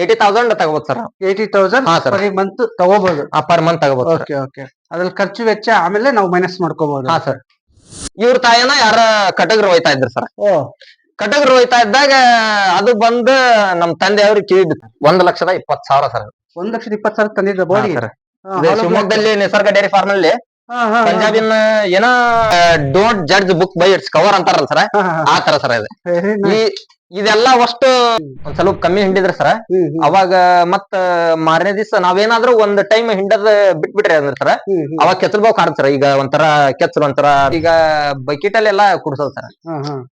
Eighty thousand ತಗೋಬಹುದು sir eighty thousand ಹಾ, sir. Per month ತಗೋಬಹುದು ಪರ್ ಮಂತ್ ಓಕೆ ಓಕೆ ಅದ್ರಲ್ಲಿ ಖರ್ಚು ವೆಚ್ಚ ಆಮೇಲೆ ನಾವು ಮೈನಸ್ ಮಾಡ್ಕೋಬಹುದು ಹಾ ಸರ್ ಇವ್ರ ತಾಯಿನ ಯಾರ ಕಟಗ್ರ ಹೋಯ್ತಾ ಇದ್ರು ಸರ್ ಓ. ಕಟಗ್ರು ಹೋಯ್ತಾ ಇದ್ದಾಗ ಅದು ಬಂದು ನಮ್ ತಂದೆಯವ್ರಿಗೆ ಕಿವಿ ಬಿತ್ತು. ಒಂದ್ ಲಕ್ಷದ ಇಪ್ಪತ್ ಸಾವಿರ ಸರ್ ಒಂದ್ ಲಕ್ಷದ ಇಪ್ಪತ್ತು ಸಾವಿರ ತಂದಿದ್ದ ಬೋಡಿ ಶಿವಮೊಗ್ಗದಲ್ಲಿ ನಿಸರ್ಗ ಡೈರಿ ಫಾರ್ಮ್ ಅಲ್ಲಿ ಪಂಜಾಬಿನ ಏನೋ don't judge book by it's cover ಅಂತಾರಲ್ಲ ಸರ್ ಆ ತರ ಸರ್ ಇದೆ. ಈ ಇದೆಲ್ಲ ಅಷ್ಟು ಒಂದ್ ಸ್ವಲ್ಪ ಕಮ್ಮಿ ಹಿಂಡಿದ್ರ ಸರ್ ಅವಾಗ ಮತ್ತ ಮಾರನೇ ದಿವಸ ನಾವೇನಾದ್ರೂ ಒಂದ್ ಟೈಮ್ ಹಿಂಡದ ಬಿಟ್ಬಿಟ್ರಿ ಅಂದ್ರ ಸರ ಅವಾಗ ಕೆಚ್ಚಲ್ ಬಾವ್ ಕಾಡ್ತಾರ ಸರ್ ಈಗ ಒಂಥರ ಕೆಚ್ಚಲು ಒಂಥರ ಈಗ ಬಕೆಟ್ ಅಲ್ಲಿ ಎಲ್ಲಾ ಕುಡ್ಸೋದು ಸರ್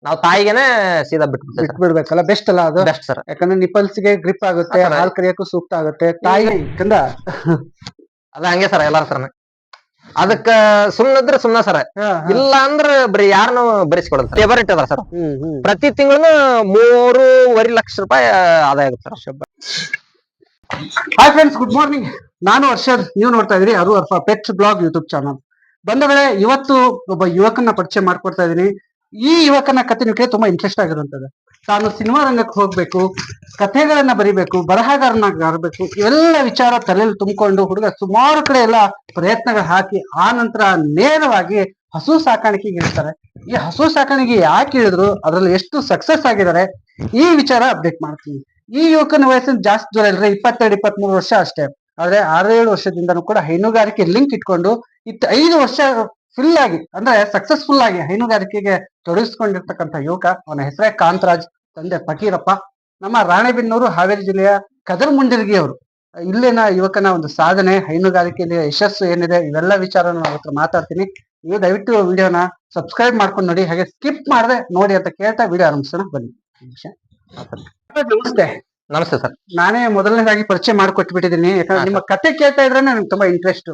ನಾವ್ ತಾಯಿಗೆನೆ ಸೀದಾ ಬಿಟ್ಬಿಡ್ತೇವೆ ಸರ್ ಬಿಡ್ಬೇಕಲ್ಲ ಬೆಸ್ಟ್ ಅಲ್ಲ ಅದು? ಬೆಸ್ಟ್ ಸರ್ ಯಾಕಂದ್ರೆ ನಿಪಲ್ಸ್ಗೆ ಗ್ರಿಪ್ ಆಗುತ್ತೆ ಹಾಲ್ ಕರಿಯಕ್ಕೂ ಸೂಕ್ತ ಆಗುತ್ತೆ. ತಾಯಿ ಕಂದ ಅದ ಹಂಗೆ ಸರ್ ಎಲ್ಲಾರ ಸರ್ ಅದಕ್ಕ ಸುಮ್ನಿದ್ರೆ ಸುಮ್ನ ಸರ್. ಇಲ್ಲ ಅಂದ್ರ ಬರೀ ಯಾರನ್ನು ಬರೆಸ್ಕೊಡೋದು ಸರ್. ಅದ ಪ್ರತಿ ತಿಂಗಳು ಮೂರುವರೆ ಲಕ್ಷ ರೂಪಾಯಿ ಆದಾಯ ಆಗುತ್ತೆ sir. Hi friends good morning ನಾನು ಹರ್ಷದ್. ನೀವು ನೋಡ್ತಾ ಇದ್ರಿ ಅದು Arfa pet blog YouTube channel ಬಂದಗಳೇ ಇವತ್ತು ಒಬ್ಬ ಯುವಕನ ಪರಿಚಯ ಮಾಡ್ಕೊಡ್ತಾ ಇದೀನಿ ಈ ಯುವಕನ ಕತೆ ನಿಮಗೆ ತುಂಬಾ ಇಂಟ್ರೆಸ್ಟ್ ಆಗಿರುವಂತದ್ದು ತಾನು ಸಿನಿಮಾ ರಂಗಕ್ಕೆ ಹೋಗ್ಬೇಕು, ಕಥೆಗಳನ್ನ ಬರಿಬೇಕು ಬರಹಗಾರನಾಗಬೇಕು ಇವೆಲ್ಲ ವಿಚಾರ ತಲೆಯಲ್ಲಿ ತುಂಬಿಕೊಂಡು ಹುಡುಗ ಸುಮಾರು ಕಡೆ ಎಲ್ಲ ಪ್ರಯತ್ನಗಳು ಹಾಕಿ ಆ ನಂತರ ನೇರವಾಗಿ ಹಸು ಸಾಕಾಣಿಕೆಗೆ ಇರ್ತಾರೆ ಈ ಹಸು ಸಾಕಾಣಿಕೆ ಯಾಕೆ ಇಳಿದ್ರು ಅದ್ರಲ್ಲಿ ಎಷ್ಟು ಸಕ್ಸಸ್ ಆಗಿದ್ದಾರೆ, ಈ ವಿಚಾರ ಅಪ್ಡೇಟ್ ಮಾಡ್ತೀನಿ. ಈ ಯುವಕನ ವಯಸ್ಸಿನ ಜಾಸ್ತಿ ದೂರ ಇಲ್ಲದ್ರೆ ಇಪ್ಪತ್ತೆರಡು, ಇಪ್ಪತ್ಮೂರು ವರ್ಷ ಅಷ್ಟೇ. ಆದ್ರೆ ಆರೇಳು ವರ್ಷದಿಂದನೂ ಕೂಡ ಹೈನುಗಾರಿಕೆ ಲಿಂಕ್ ಇಟ್ಕೊಂಡು, ಇತ್ತ ಐದು ವರ್ಷ ಫುಲ್ ಆಗಿ ಅಂದ್ರೆ ಸಕ್ಸಸ್ಫುಲ್ ಆಗಿ ಹೈನುಗಾರಿಕೆಗೆ ತೊಡಗಿಸ್ಕೊಂಡಿರ್ತಕ್ಕಂಥ ಯುವಕ ಅವನ ಹೆಸರೇ ಕಾಂತರಾಜ್ ತಂದೆ ಫಕೀರಪ್ಪ. ನಮ್ಮ ರಾಣೆಬೆನ್ನೂರು ಹಾವೇರಿ ಜಿಲ್ಲೆಯ ಕದರ್ಮುಂಡರ್ಗಿ ಅವರು ಇಲ್ಲಿನ ಯುವಕನ ಒಂದು ಸಾಧನೆ ಹೈನುಗಾರಿಕೆಯಲ್ಲಿ ಯಶಸ್ಸು ಏನಿದೆ ಇವೆಲ್ಲ ವಿಚಾರ ನಾನು ಹತ್ರ ಮಾತಾಡ್ತೀನಿ. ನೀವು ದಯವಿಟ್ಟು ವಿಡಿಯೋನ ಸಬ್ಸ್ಕ್ರೈಬ್ ಮಾಡ್ಕೊಂಡು ನೋಡಿ ಹಾಗೆ ಸ್ಕಿಪ್ ಮಾಡದೆ ನೋಡಿ ಅಂತ ಕೇಳ್ತಾ ವಿಡಿಯೋ ಆರಂಭಿಸೋಣ ಬನ್ನಿ. ನಮಸ್ತೆ. ನಮಸ್ತೆ ಸರ್. ನಾನೇ ಮೊದಲನೇದಾಗಿ ಪರಿಚಯ ಮಾಡಿಕೊಟ್ಬಿಟ್ಟಿದ್ದೀನಿ. ಯಾಕಂದ್ರೆ ನಿಮ್ಮ ಕತೆ ಕೇಳ್ತಾ ಇದ್ರೆ ನನಗೆ ತುಂಬಾ ಇಂಟ್ರೆಸ್ಟ್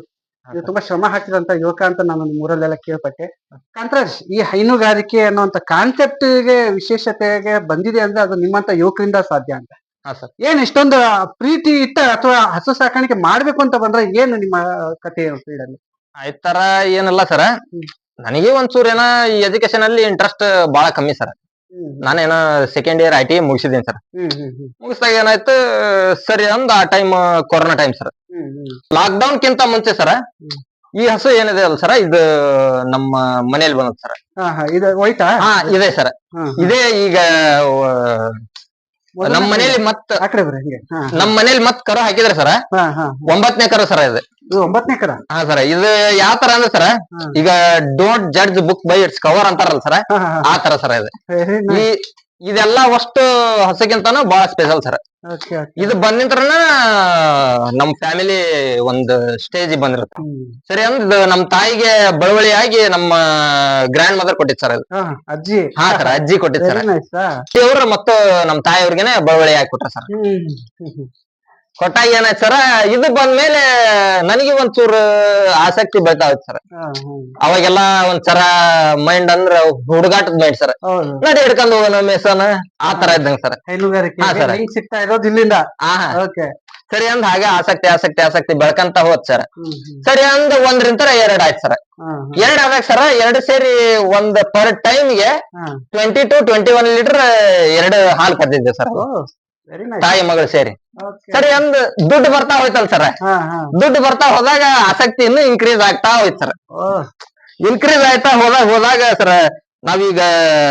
ನೀವು ತುಂಬಾ ಶ್ರಮ ಹಾಕಿದಂತ ಯುವಕ ಅಂತ ನಾನು ಊರಲ್ಲೆಲ್ಲ ಕೇಳ್ಪಟ್ಟೆ. ಕಾಂತರಾಜ್ ಈ ಹೈನುಗಾರಿಕೆ ಅನ್ನುವಂತ ಕಾನ್ಸೆಪ್ಟ್ಗೆ ವಿಶೇಷತೆಗೆ ಬಂದಿದೆ ಅಂದ್ರೆ ಅದು ನಿಮ್ಮಂತ ಯುವಕರಿಂದ ಸಾಧ್ಯ ಅಂತ. ಏನ್ ಇಷ್ಟೊಂದು ಪ್ರೀತಿ ಇತ್ತ ಅಥವಾ ಹಸು ಸಾಕಾಣಿಕೆ ಮಾಡ್ಬೇಕು ಅಂತ ಬಂದ್ರೆ ಏನು ನಿಮ್ಮ ಕತೆ ಫೀಲ್ಡಲ್ಲಿ ಆಯ್ತರ ಏನಲ್ಲ ಸರ. ನನಗೆ ಒಂಚೂರ್ ಏನ ಈ ಎಜುಕೇಶನ್ ಅಲ್ಲಿ ಇಂಟ್ರೆಸ್ಟ್ ಬಹಳ ಕಮ್ಮಿ ಸರ್. ನಾನೇನ ಸೆಕೆಂಡ್ ಇಯರ್ ಐ ಟಿ ಮುಗಿಸಿದ್ದೀನಿ ಸರ್. ಮುಗಿಸಿದಾಗ ಏನಾಯ್ತು ಸರಿ ಅಂದ್ ಆ time corona time sir. Lockdown ಕಿಂತ ಮುಂಚೆ ಸರ ಈ ಹಸು ಏನಿದೆ ಅಲ್ಲ ಸರ ಇದು ನಮ್ಮ ಮನೇಲಿ ಬಂದದ ಸರ್. ಹಾ ಇದು ಹೋಯ್ತಾ? ಹಾ ಇದೆ ಸರ್. ಇದೇ ಈಗ ನಮ್ ನಮ್ಮ ಮನೇಲಿ ಮತ್ ನಮ್ಮ ಮನೇಲಿ ಮತ್ ಕರು ಹಾಕಿದ್ರೆ ಸರ್ ಒಂಬತ್ತನೇ ಕರು ಸರ್ ಇದು. ಇದು ಒಂಬತ್ತನೇ ಕರ? ಹಾ ಸರ್. ಇದು ಯಾವ ತರ ಅಂದ್ರೆ ಸರ್ ಈಗ don't judge book by it's cover ಅಂತಾರಲ್ಲ ಸರ್ ಆ ತರ ಸರ್ ಇದೆ. ಈ ಇದೆಲ್ಲ ಅಷ್ಟು ಹಸಕ್ಕಿಂತಾನು ಬಹಳ ಸ್ಪೆಷಲ್ ಸರ್ ಇದು ಬಂದಿಂತ್ರನ ನಮ್ ಫ್ಯಾಮಿಲಿ ಒಂದ್ ಸ್ಟೇಜ್ ಬಂದಿರುತ್ತೆ. ಸರಿ ಅಂದ್ ನಮ್ ತಾಯಿಗೆ ಬಳುವಳಿಯಾಗಿ ನಮ್ಮ ಗ್ರ್ಯಾಂಡ್ ಮದರ್ ಕೊಟ್ಟಿದ್ ಸರ್ ಅದು. ಅಜ್ಜಿ. ಹಾ ಸರ್ ಅಜ್ಜಿ ಕೊಟ್ಟಿದ್ ಸರ್ ವೆರಿ ನೈಸ್ ಇವ್ರು ಮತ್ತು ನಮ್ ತಾಯಿಯವ್ರಿಗೆನೆ ಬಳುವಳಿ ಹಾಕಿ ಕೊಟ್ರ ಸರ್ ಕೊಟ್ಟಾಗ ಏನಾಯ್ತು ಸರ ಇದು ಬಂದ್ಮೇಲೆ ನನಗೆ ಒಂಚೂರು ಆಸಕ್ತಿ ಬೆಳ್ತಾವತ್ ಸರ ಅವಾಗೆಲ್ಲ ಒಂಥರ ಮೈಂಡ್ ಅಂದ್ರ ಹುಡುಗಾಟದ ಮೈಂಡ್ ಸರ್ ನಡಿ ಹಿಡ್ಕೊಂಡು ಹೋಗೋಣ ಮೇಸನ ಆ ತರ ಇದ್ದಂಗ ಸರ್ ಹೈನುಗಾರಿಕೆ. ಹಾ, sir. ಸಿಗ್ತಾ ಇರೋದು ಇಲ್ಲಿಂದ? ಓಕೆ ಸರಿ ಅಂದ್ ಹಾಗೆ ಆಸಕ್ತಿ ಆಸಕ್ತಿ ಆಸಕ್ತಿ ಬೆಳ್ಕಂತ ಹೋದ್ ಸರ್ ಸರಿ ಅಂದ್ ಒಂದ್ರಿಂತರ ಎರಡ್ ಆಯ್ತು ಸರ್ ಎರಡ್ ಆದಾಗ ಸರ್ ಎರಡು ಸೇರಿ ಒಂದ್ ಪರ್ ಟೈಮ್ಗೆ twenty to twenty one litre ಎರಡು ಹಾಲು ಕದ್ದಿದ್ದೆ ಸರ್ ತಾಯಿ ಮಗಳು ಸೇರಿ. ಸರಿ ಅಂದ್ ದುಡ್ಡು ಬರ್ತಾ ಹೋಯ್ತಲ್ ಸರ್? ದುಡ್ಡು ಬರ್ತಾ ಹೋದಾಗ ಆಸಕ್ತಿ ಇನ್ನು ಇನ್ಕ್ರೀಸ್ ಆಗ್ತಾ ಹೋಯ್ತು ಸರ್. ಇನ್ಕ್ರೀಸ್ ಆಯ್ತಾ ಹೋದಾಗ ಹೋದಾಗ ಸರ್ ನಾವೀಗ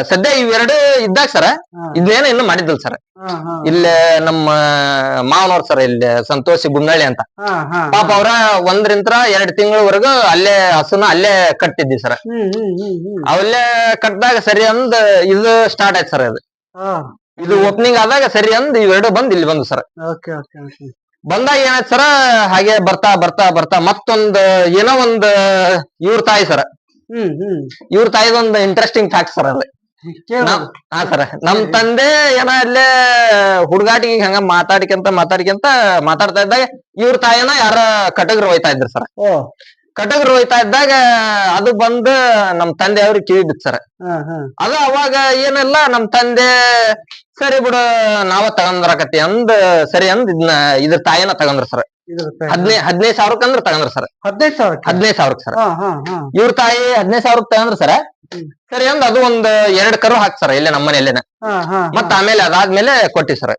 ಸದ್ಯ ಇವೆರಡು ಇದ್ದಾಗ ಸರ್. ಇದೇನ ಇನ್ನು ಮಾಡಿದ್ದಲ್ ಸರ್. ಇಲ್ಲೇ ನಮ್ಮ ಮಾವನವ್ರ ಸರ್ ಇಲ್ಲಿ ಸಂತೋಷಿ ಗುಮ್ನಳ್ಳಿ ಅಂತ. ಪಾಪ ಅವ್ರ ಒಂದ್ರಿಂತ್ರ ಎರಡ್ ತಿಂಗಳವರೆಗೂ ಅಲ್ಲೇ ಹಸುನ ಅಲ್ಲೇ ಕಟ್ಟಿದ್ವಿ ಸರ್. ಅವಲ್ಲೇ ಕಟ್ಟಿದಾಗ ಸರಿ ಅಂದ್ ಇದು ಸ್ಟಾರ್ಟ್ ಆಯ್ತು ಸರ್ ಅದು. ಇದು ಓಪನಿಂಗ್ ಆದಾಗ ಸರಿ ಅಂದ್ ಇವೆರಡು ಬಂದ್ ಇಲ್ಲಿ ಬಂದು ಸರ್. Okay okay okay. ಬಂದಾಗ ಏನಾಯ್ತು ಸರ ಹಾಗೆ ಬರ್ತಾ ಬರ್ತಾ ಬರ್ತಾ ಮತ್ತೊಂದ್ ಏನೋ ಒಂದ್ ಇವ್ರ ತಾಯಿ ಸರ್. ಇವ್ರ ಹ್ಮ್ ಒಂದ್ ತಾಯಿದೊಂದ್ ಇಂಟ್ರೆಸ್ಟಿಂಗ್ ಫ್ಯಾಕ್ಟ್ ಸರ್ ಅಲ್ಲಿ. ನಮ್- ಹಾ ಸರ್ ನಮ್ ತಂದೆ ಏನ ಅಲ್ಲೇ ಹುಡುಗಾಟಿಗೆ ಹಂಗ ಮಾತಾಡ್ಕೊಂತ ಮಾತಾಡ್ಕೊಂತ ಮಾತಾಡ್ತಾ ಇದ್ದಾಗ ಇವ್ರ ತಾಯಿನ ಯಾರ ಕಟಗ್ರು ಹೋಯ್ತಾ ಇದ್ರು ಸರ್. ಓ. ಕಟಗ್ರು ಹೋಯ್ತಾ ಇದ್ದಾಗ ಅದು ಬಂದು ನಮ್ ತಂದೆ ಅವ್ರಿಗೆ ಕಿವಿ ಬಿತ್ತು ಸರ್. ಹಾ ಹಾ. ಅದು ಅವಾಗ ಏನೆಲ್ಲ ನಮ್ ತಂದೆ ಸರಿ ಬಿಡ ನಾವ ತಗೊಂಡ್ರಕತಿ ಅಂದ್ ಸರಿ ಅಂದ್ ಇದನ್ನ ಇದ್ರ ತಾಯಿನ ತಗೊಂಡ್ರ ಸರ್ ಹದಿನೈದು ಹದಿನೈ ಹದಿನೈದು ಸಾವಿರಕ್ಕೆ ಅಂದ್ರ ತಗೊಂಡ್ರ ಸರ್ ಹದಿನೈದು ಸಾವಿರ ಹದಿನೈದು ಸಾವಿರಕ್ಕೆ ಸರ್ ಇವ್ರ ತಾಯಿ ಹದಿನೈದು ಸಾವಿರಕ್ಕೆ ತಗೊಂಡ್ರ ಸರ್. ಸರಿ ಅಂದ್ ಅದು ಒಂದ್ ಎರಡ್ ಕರು ಹಾಕ್ ಸರ್ ಇಲ್ಲೇ ನಮ್ಮ ಮನೆಯಲ್ಲೇನೆ ಹಾ ಹಾ ಮತ್ತ ಆಮೇಲೆ ಅದಾದ್ಮೇಲೆ ಕೊಟ್ಟಿ ಸರ್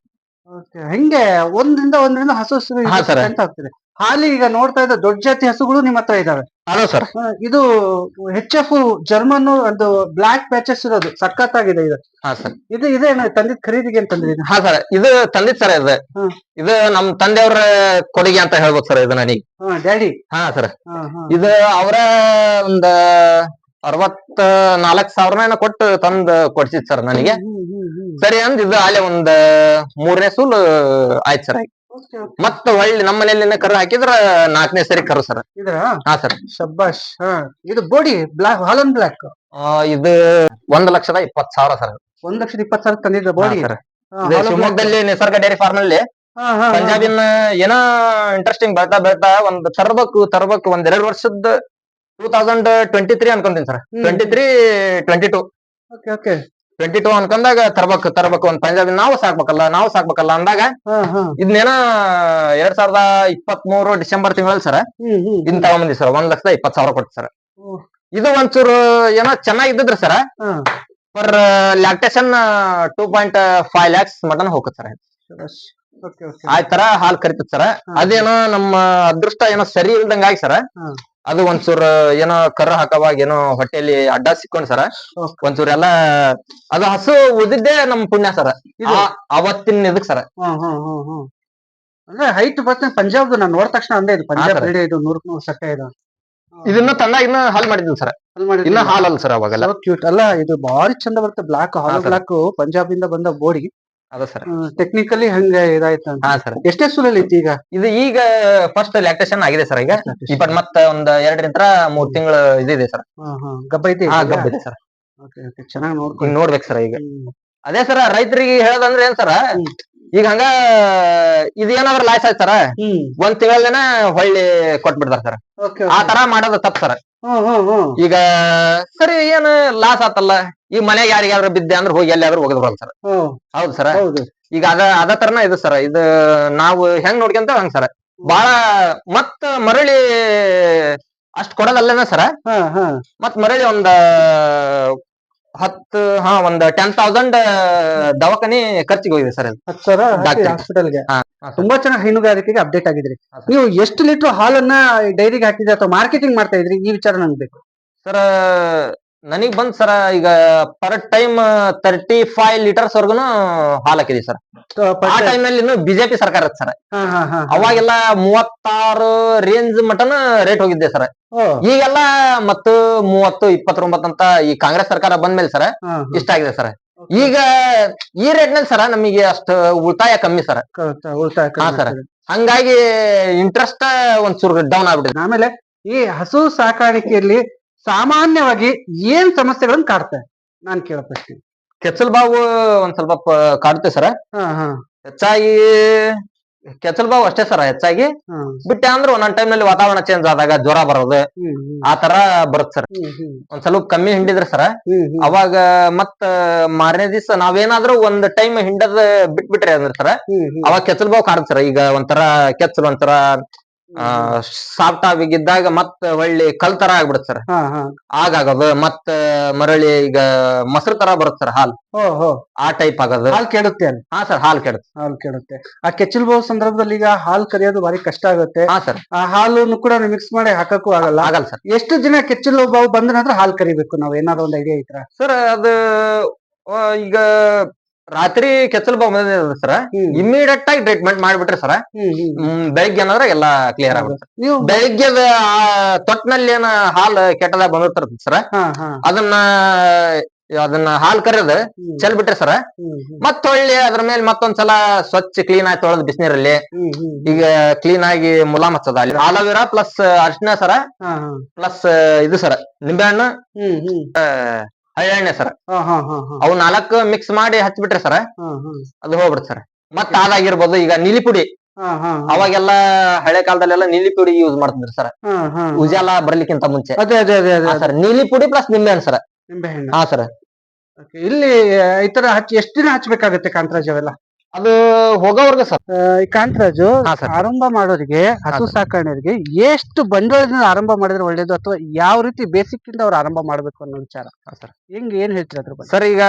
ಹಿಂಗೆ? ಒಂದ್ರಿಂದ ಒಂದ್ರಿಂದ ಹಸು ಹಾ, sir. ಅಂತ ಹೋಗ್ತಿದೆ ಹಾಲಿ ಈಗ ನೋಡ್ತಾ ಇದ್ದ ದೊಡ್ಡ ಜಾತಿ ಹಸುಗಳು ನಿಮ್ಮ ಹತ್ರ ಇದಾವೆ. ಹಲೋ ಸರ್ ಇದು ಹೆಚ್ ಎಫ್ ಜರ್ಮನ್ ಒಂದು ಬ್ಲಾಕ್ ಪ್ಯಾಚಸ್ ಇರೋದು. ಸಖತ್ತಾಗಿದೆ ಇದು. ಹಾ ಸರ್ ಇದು ಇದೇನು ತಂದಿದ್ ಖರೀದಿಗೆ ಅಂತ ತಂದಿದ್ದೀನಿ ಹಾ ಸರ್ ಇದು ತಂದಿದ್ ಸರ್ ಇದು. ಇದು ನಮ್ ತಂದೆಯವ್ರ ಕೊಡುಗೆ ಅಂತ ಹೇಳ್ಬೋದು ಸರ್ ಇದು ನನಗೆ ಹಾ ಡ್ಯಾಡಿ. ಹಾ ಸರ್ ಇದು ಅವರ ಒಂದ ಅರವತ್ತ ನಾಲ್ಕ್ ಸಾವಿರನ ಕೊಟ್ಟು ತಂದ್ ಕೊಡ್ಸಿದ್ ಸರ್ ನನಗೆ. ಸರಿ ಅಂದ್ ಇದು ಅಲ್ಲೇ ಒಂದ್ ಮೂರನೇ ಸೂಲ್ ಆಯ್ತು ಸರ್ okay. ಮತ್ತ ಒಳ್ಳೆ ನಮ್ಮ ಮನೆಯಲ್ಲಿನ ಕರು ಹಾಕಿದ್ರ ನಾಲ್ಕನೇ ಸರಿ ಕರು ಸರ್. ಇದ್ರಾ? ಹಾ ಸರ್. ಶಬ್ಬಾಶ್ ಹಾ. ಇದು ಬೋಡಿ ಬ್ಲಾಕ್ ಹಾಲನ್ ಬ್ಲಾಕ್. ಇದು ಒಂದ್ ಲಕ್ಷದ ಇಪ್ಪತ್ ಸಾವಿರ ಸರ್. ಒಂದ್ ಲಕ್ಷದ ಇಪ್ಪತ್ ಸಾವಿರ ತಂದಿದ್ದ ಬೋಡಿ ಸರ್. ಶಿವಮೊಗ್ಗದಲ್ಲಿ ನಿಸರ್ಗ ಡೈರಿ ಫಾರ್ಮ್ ಅಲ್ಲಿ ಪಂಜಾಬಿನ ಏನೋ ಇಂಟ್ರೆಸ್ಟಿಂಗ್ ಬೆಳ್ತಾ ಬೆಳ್ತಾ ಒಂದ್ ತರಬೇಕು ತರಬೇಕು ಒಂದ್ ಎರಡ್ ವರ್ಷದ ಟೂ ತೌಸಂಡ್ ಟ್ವೆಂಟಿ ತ್ರೀ ಅನ್ಕೊಂತೀನಿ sir. Twenty three twenty two okay okay twenty two ಅನ್ಕೊಂಡಾಗ ತರ್ಬೇಕು ತರ್ಬೇಕು ಒಂದ್ ಪಂಜಾಬಿ ನಾವು ಸಾಕ್ಬೇಕಲ್ಲ ನಾವು ಸಾಕ್ಬೇಕಲ್ಲ ಅಂದಾಗ ಇದನ್ನೇನ ಎರಡ್ ಸಾವಿರದ ಇಪ್ಪತ್ತ್ ಮೂರು ಡಿಸೆಂಬರ್ ತಿಂಗಳಲ್ಲಿ ಸರ್ ಇದನ್ ತಗೊಂಬಂದಿ ಸರ್ ಒಂದ್ ಲಕ್ಷದ ಇಪ್ಪತ್ ಸಾವಿರ ಕೊಟ್ಟು ಸರ್. ಇದು ಒಂಚೂರು ಏನೋ ಚೆನ್ನಾಗಿದ್ದಿದ್ರಿ sir per lactation two point five lakhs mutton ಹೋಗುತ್ತೆ ಸರ್. ಆಯ್ತರ ಹಾಲ್ ಕರಿತದ ಸರ್. ಅದೇನೋ ನಮ್ಮ ಅದೃಷ್ಟ ಏನೋ ಸರಿ ಇಲ್ದಂಗಾಗಿ ಸರ್. ಅದು ಒಂಚೂರ್ ಏನೋ ಕರ್ರ ಹಾಕವಾಗ ಏನೋ ಹೊಟ್ಟೆಲಿ ಅಡ್ಡ ಸಿಕ್ಕೊಂಡ್ ಸರ. ಒಂಚೂರ್ ಎಲ್ಲಾ ಅದು ಹಸು ಉದ್ದಿದ್ದೇ ನಮ್ ಪುಣ್ಯ ಸರ. ಇದು? ಅವತ್ತಿನ ಇದಕ್ ಸರ. ಹ್ಮ್ ಹ್ಮ್ ಹ್ಮ್ ಹ್ಮ್ ಅಂದ್ರೆ ಹೈಟ್ ಬರ್ತದೆ ಪಂಜಾಬ್ ನಾನು ನೋಡಿದ ತಕ್ಷಣ ಅಂದೆ ಇದು. ಪಂಜಾಬ್ sir. ಬ್ರೀಡ್ ಇದು ನೂರಕ್ ನೂರು ಸಕ್ಕೆ ಇದು. ಇದನ್ನ ತಂದಾಗ ಇನ್ನ ಹಾಲ್ ಮಾಡಿದ್ವಿ ಸರ್. ಇನ್ನ ಹಾಲ್ ಅಲ್ಲ ಸರ್ ಅವಾಗೆಲ್ಲ. ಕ್ಯೂಟ್ ಅಲ್ಲ ಇದು ಬಾರಿ ಚಂದ ಬರುತ್ತೆ. ಬ್ಲಾಕ್ ಹಾಲ್. ಬ್ಲಾಕ್ ಪಂಜಾಬ್ ಇಂದ ಬಂದ ಬೋಡಿ ಅದ ಸರ್ ಟೆಕ್ನಿಕಲಿ ಹಂಗ ಇದಾಯ್ತು ಹಾ ಸರ್ ಎಷ್ಟೇ ಸೂಲಲ್ಲಿ ಐತಿ ಈಗ? ಇದು ಈಗ ಫಸ್ಟ್ ಲ್ಯಾಕ್ಟೇಷನ್ ಆಗಿದೆ ಸರ್ ಈಗ. ಇಪ್ಪತ್ ಮತ್ತ ಒಂದ್ ಎರಡರಿಂದ ಮೂರ್ ತಿಂಗಳ ಇದಿದೆ ಸರ್ ಗಬ್ಬ ಐತಿ ಹಾ ಗಬ್ಬ ಇದೆ ಸರ್ ಚೆನ್ನಾಗಿ ನೋಡ್ಕೊಂಡು ನೋಡ್ಬೇಕು ಸರ್ ಈಗ. ಅದೇ ಸರ ರೈತರಿಗೆ ಹೇಳೋದಂದ್ರೆ ಏನ್ ಸರ. ಈಗ ಹಂಗ ಇದೇನಾದ್ರ ಲಾಸ್ ಆಯ್ತು ಸರ ಹ್ಮ್. ಒಂದ್ ತಿಂಗಳೇನ ಹೊಳ್ಳಿ ಕೊಟ್ಬಿಡ್ತಾರ ಸರ್ ಆ ತರ ಮಾಡೋದು ತಪ್ಪ ಸರ್ ಈಗ ಸರಿ ಏನ್ ಲಾಸ್ ಆತಲ್ಲ? ಈ ಮನೆಗೆ ಯಾರಿಗಾದ್ರೂ ಬಿದ್ದೆ ಅಂದ್ರೆ ಹೋಗಿ ಎಲ್ಲಿಯಾದ್ರೂ ಆದ್ರೂ ಬರಲ್ಲ ಸರ್. ಹೌದು ಸರ್. ಹೌದು. ಈಗ ಅದ ಅದ ತರನ ಇದು ಸರ್. ಇದು ನಾವು ಹೆಂಗ್ ನೋಡ್ಕೊಂತ ಹಂಗ ಸರ್. ಬಾಳ ಮತ್ತ ಮರಳಿ ಅಷ್ಟ್ ಕೊಡೋದಲ್ಲೇನ ಸರ್? ಮತ್ ಮರಳಿ ಒಂದ ಹತ್ತು ಹಾ ಒಂದ್ ಟೆನ್ ತೌಸಂಡ್ ದವಾಖಾನಿ ಖರ್ಚಿಗೆ ಹೋಗಿದೆ ಸರ್ ಡಾಕ್ಟರ್. ಹಾಸ್ಪಿಟಲ್ಗೆ. ತುಂಬಾ ಚೆನ್ನಾಗಿ ಹೈನುಗಾರಿಕೆಗೆ ಅಪ್ಡೇಟ್ ಆಗಿದ್ರಿ. ನೀವು ಎಷ್ಟು ಲೀಟರ್ ಹಾಲನ್ನ ಡೈರಿಗೆ ಹಾಕಿದ್ರಿ ಅಥವಾ ಮಾರ್ಕೆಟಿಂಗ್ ಮಾಡ್ತಾ ಇದ್ರಿ? ಈ ವಿಚಾರ ನನ್ಗೆ ಬೇಕು. ಸರ್ ನನಗ್ ಬಂದ್ ಸರ ಈಗ per time thirty five litres ವರ್ಗುನು ಹಾಲ್ ಹಾಕಿದೀವಿ ಸರ್. ಆ ಟೈಮ್ನಲ್ಲಿ ಇನ್ನು ಬಿಜೆಪಿ ಸರ್ಕಾರ ಇತ್ತು ಸರ್. ಅವಾಗೆಲ್ಲ ಮೂವತ್ತಾರು ರೇಂಜ್ ಮಟನ್ ರೇಟ್ ಹೋಗಿದ್ದೆ ಸರ್. ಈಗೆಲ್ಲ ಮತ್ತು ಮೂವತ್ತು ಇಪ್ಪತ್ತೊಂಬತ್ತು ಅಂತ ಈ ಕಾಂಗ್ರೆಸ್ ಸರ್ಕಾರ ಬಂದ್ಮೇಲೆ ಸರ್. ಇಷ್ಟ ಆಗಿದೆ ಸರ್. ಈಗ ಈ ರೇಟ್ನಲ್ಲಿ ಸರ ನಮಗೆ ಅಷ್ಟು ಉಳಿತಾಯ ಕಮ್ಮಿ ಸರ್. ಉಳಿತಾಯ ಹಾ. ಕಡಿಮೆ. ಹಂಗಾಗಿ ಇಂಟ್ರೆಸ್ಟ್ ಚೂರ್ ಡೌನ್ ಆಗ್ಬಿಟ್ಟಿದೆ. ಆಮೇಲೆ ಈ ಹಸು ಸಾಕಾಣಿಕೆಯಲ್ಲಿ ಸಾಮಾನ್ಯವಾಗಿ ಏನ್ ಸಮಸ್ಯೆಗಳನ್ನ ಕಾಡ್ತೆ? ನಾನ್ ಕೇಳಪ್ಪ ಕೆಚ್ಚಲ್ ಬಾವು ಒಂದ್ ಸ್ವಲ್ಪ ಕಾಡುತ್ತೆ ಸರ್. ಹೆಚ್ಚಾಗಿ ಕೆಚ್ಚಲ್ ಬಾವು ಅಷ್ಟೇ ಸರ್ ಹೆಚ್ಚಾಗಿ. ಬಿಟ್ಟೆ ಅಂದ್ರೆ ಒಂದೊಂದ್ ಟೈಮ್ನಲ್ಲಿ ವಾತಾವರಣ ಚೇಂಜ್ ಆದಾಗ ಜ್ವರ ಬರೋದು. ಹ್ಮ್ ಹ್ಮ್. ಆ ತರ ಬರುತ್ತೆ ಸರ್. ಒಂದ್ ಸ್ವಲ್ಪ ಕಮ್ಮಿ ಹಿಂಡಿದ್ರೆ ಸರ್ ಅವಾಗ ಮತ್ತ ಮಾರನೇ ದಿವಸ ನಾವೇನಾದ್ರೂ ಒಂದ್ ಟೈಮ್ ಹಿಂಡದ್ ಬಿಟ್ಬಿಟ್ರೆ ಅಂದ್ರೆ ಸರ್ ಅವಾಗ ಕೆಚ್ಚಲ್ ಬಾವು ಕಾಡುತ್ತೆ ಸರ್. ಈಗ ಒಂಥರ ಕೆಚ್ಚಲ್ ಒಂಥರ ಸಾಫ್ಟ್ ಆಗಿದ್ದಾಗ ಮತ್ತ ಹೊಳ್ಳಿ ಕಲ್ ತರ ಆಗ್ಬಿಡುತ್ತೆ ಸರ್. ಹಾ ಹಾ. ಆಗಾಗೋದು ಮತ್ತ ಮರಳಿ ಈಗ ಮೊಸರು ತರ ಬರುತ್ತೆ ಸರ್ ಹಾಲ್. ಓ ಹೋ. ಆ ಟೈಪ್ ಆಗೋದು. ಹಾಲ್ ಕೆಡುತ್ತೆ ಅಲ್ಲಿ? ಹಾ ಸರ್ ಹಾಲ್ ಕೆಡುತ್ತೆ. ಹಾಲು ಕೆಡುತ್ತೆ. ಆ ಕೆಚ್ಚಲ್ ಬಹು ಸಂದರ್ಭದಲ್ಲಿ ಈಗ ಹಾಲು ಕರಿಯೋದು ಭಾರಿ ಕಷ್ಟ ಆಗುತ್ತೆ. ಹಾ ಸರ್. ಆ ಹಾಲನ್ನು ಕೂಡ ಮಿಕ್ಸ್ ಮಾಡಿ ಹಾಕಕ್ಕೂ ಆಗಲ್ಲ. ಆಗಲ್ಲ ಸರ್. ಎಷ್ಟು ದಿನ ಕೆಚ್ಚಲು ಬಾವು ಬಂದ ನಂತರ ಹಾಲು ಕರಿಬೇಕು ನಾವು? ಏನಾದ್ರು ಒಂದು ಐಡಿಯಾ ಐತ್ರ ಸರ್ ಅದು ಆ, ಈಗ ರಾತ್ರಿ ಕೆಚ್ಚಲ್ ಬಾವು ಬಂದಿದೆ ಸರ್ ಹ್ಮ್. ಇಮಿಡಿಯೇಟ್ ಆಗಿ ಟ್ರೀಟ್ಮೆಂಟ್ ಮಾಡ್ಬಿಟ್ರಿ ಸರ್ ಹ್ಮ್ ಹ್ಮ್ ಬೆಳಿಗ್ಗೆ ಏನಾದ್ರೆ ಎಲ್ಲಾ ಕ್ಲಿಯರ್ ಆಗುತ್ತೆ. ನೀವು ಬೆಳಿಗ್ಗೆ ತೊಟ್ನಲ್ಲಿ ಏನ ಹಾಲ್ ಕೆಟ್ಟದಾಗ ಬಂದಿರ್ತಾರ ಸರ್ ಹಾ ಹಾ. ಅದನ್ನ ಅದನ್ನ ಹಾಲ್ ಕರೆಯದ ಹ್ಮ್. ಚೆಲ್ ಬಿಟ್ರೆ ಸರ್ ಹ್ಮ್ ಹ್ಮ್. ಮತ್ತ ಹೊಳ್ಳಿ ಅದ್ರ ಮೇಲೆ ಮತ್ತೊಂದ್ಸಲ ಸ್ವಚ್ಛ ಕ್ಲೀನ್ ಆಗಿ ತೊಳೆದ್ ಬಿಸಿನೀರಲ್ಲಿ ಹ್ಮ್ ಹ್ಮ್ ಈಗ ಕ್ಲೀನ್ ಆಗಿ ಮುಲಾಮ್ ಹಚ್ಚದ ಅಲ್ಲಿ. ಆಲೋವೆರಾ ಪ್ಲಸ್ ಅರ್ಶಿನ ಸರ ಹಾ ಹಾ. ಪ್ಲಸ್ ಇದು ಸರ ನಿಂಬೆಹಣ್ಣು ಹ್ಮ್ ಹ್ಮ್. ಹಳ್ಳೆಣ್ಣೆ ಸರ್. ಅವು ನಾಲ್ಕು ಮಿಕ್ಸ್ ಮಾಡಿ ಹಚ್ಬಿಟ್ರಿ ಸರ್ ಅದು ಹೋಗ್ಬಿಡ್ತ ಸರ್. ಮತ್ತ ಅದಾಗಿರ್ಬೋದು ಈಗ ನೀಲಿ ಪುಡಿ. ಅವಾಗೆಲ್ಲ ಹಳೆ ಕಾಲದಲ್ಲೆಲ್ಲ ನೀಲಿ ಪುಡಿ ಯೂಸ್ ಮಾಡ್ತಿದ್ರು ಸರ್. ಉಜಾಲ ಬರ್ಲಿಕ್ಕಿಂತ ಮುಂಚೆ. ಅದೇ ಅದೇ ಅದೇ ಅದೇ ಸರ್ ನೀಲಿ ಪುಡಿ ಪ್ಲಸ್ ನಿಂಬೆಹಣ್ಣು ಸರ್. ಹಾ ಸರ್. ಇಲ್ಲಿ ಈ ತರ ಹಚ್ಚಿ ಎಷ್ಟು ದಿನ ಹಚ್ಬೇಕಾಗತ್ತೆ ಕಾಂತರಾಜ್ ಅವೆಲ್ಲ? ಅದು ಹೋಗೋವರ್ಗ ಸರ್. ಈ ಕಾಂತರಾಜು ಹಾ ಆರಂಭ ಮಾಡೋರಿಗೆ ಹಸು. ಸಾಕಣೆಯವರಿಗೆ ಎಷ್ಟು ಬಂಡವಾಳದಿಂದ ಆರಂಭ ಮಾಡಿದ್ರೆ ಒಳ್ಳೇದು ಅಥವಾ ಯಾವ ರೀತಿ ಬೇಸಿಕ್ ಇಂದ ಅವ್ರು ಆರಂಭ ಮಾಡ್ಬೇಕು ಅನ್ನೋ ವಿಚಾರ? ಹಾ ಸರ್. ಹೆಂಗ್ ಏನ್ ಹೇಳ್ತೀರ ಅದ್ರ ಬಗ್ಗೆ? ಸರ್ ಈಗ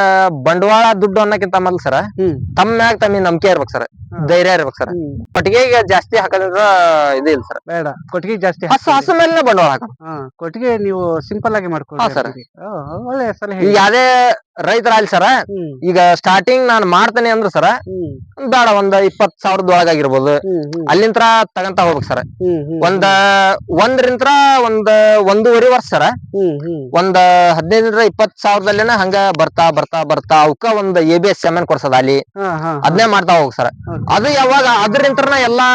ಬಂಡವಾಳ ದುಡ್ಡು ಅನ್ನಕ್ಕಿಂತ ಮೊದಲು ಸರ್ ಹ್ಮ್. ತಮ್ಮ ಮ್ಯಾಗ ತಮ್ಮ ನಂಬಿಕೆ ಇರ್ಬೇಕು ಸರ್ ಹಾ. ಧೈರ್ಯ ಇರ್ಬೇಕು ಸರ್. ಹ್ಮ್. ಕೊಟ್ಟಿಗೆ ಜಾಸ್ತಿ ಹಾಕೋದ್ರ ಇದು ಇಲ್ಲ ಸರ್. ಬೇಡ ಕೊಟ್ಟಿಗೆ ಜಾಸ್ತಿ ಹಸು ಹಾಕ್ಬೇಡಿ. ಹಸು ಮೇಲೆ ಬಂಡವಾಳ ಹಾಕೋದು. ಹಾ ಕೊಟ್ಟಿಗೆ ನೀವು ಸಿಂಪಲ್ ಆಗಿ ಮಾಡ್ಕೊಳ್ಳಿ ಹಾ, ಸರ್. ಒಳ್ಳೆ ಸಲಹೆ. ಈಗ ಯಾವ್ದೇ ರೈತರ ಅಲ್ಲಿ ಸರ ಈಗ ಸ್ಟಾರ್ಟಿಂಗ್ ನಾನು ಮಾಡ್ತೇನೆ ಅಂದ್ರ ಸರ ಬೇಡ ಒಂದ್ ಇಪ್ಪತ್ ಸಾವಿರದ ಒಳಗಾಗಿರ್ಬೋದು ಅಲ್ಲಿಂತ್ರ ತಗಂತ ಹೋಗ್ಬೇಕು ಸರ್. ಒಂದ ಒಂದರಿಂತ್ರ ಒಂದ್ ಒಂದೂವರೆ ವರ್ಷ ಸರ ಒಂದ್ ಹದಿನೈದರಿಂದ ಇಪ್ಪತ್ ಸಾವಿರದಲ್ಲಿನ ಹಂಗ ಬರ್ತಾ ಬರ್ತಾ ಬರ್ತಾ ಅವಕ್ಕ ಒಂದ್ A B S M N ಕೊಡ್ಸದ ಅಲ್ಲಿ ಅದನ್ನೇ ಮಾಡ್ತಾ ಹೋಗ್ ಸರ್. ಅದು ಯಾವಾಗ ಅದ್ರಿಂತ್ರನ ಎಲ್ಲಾ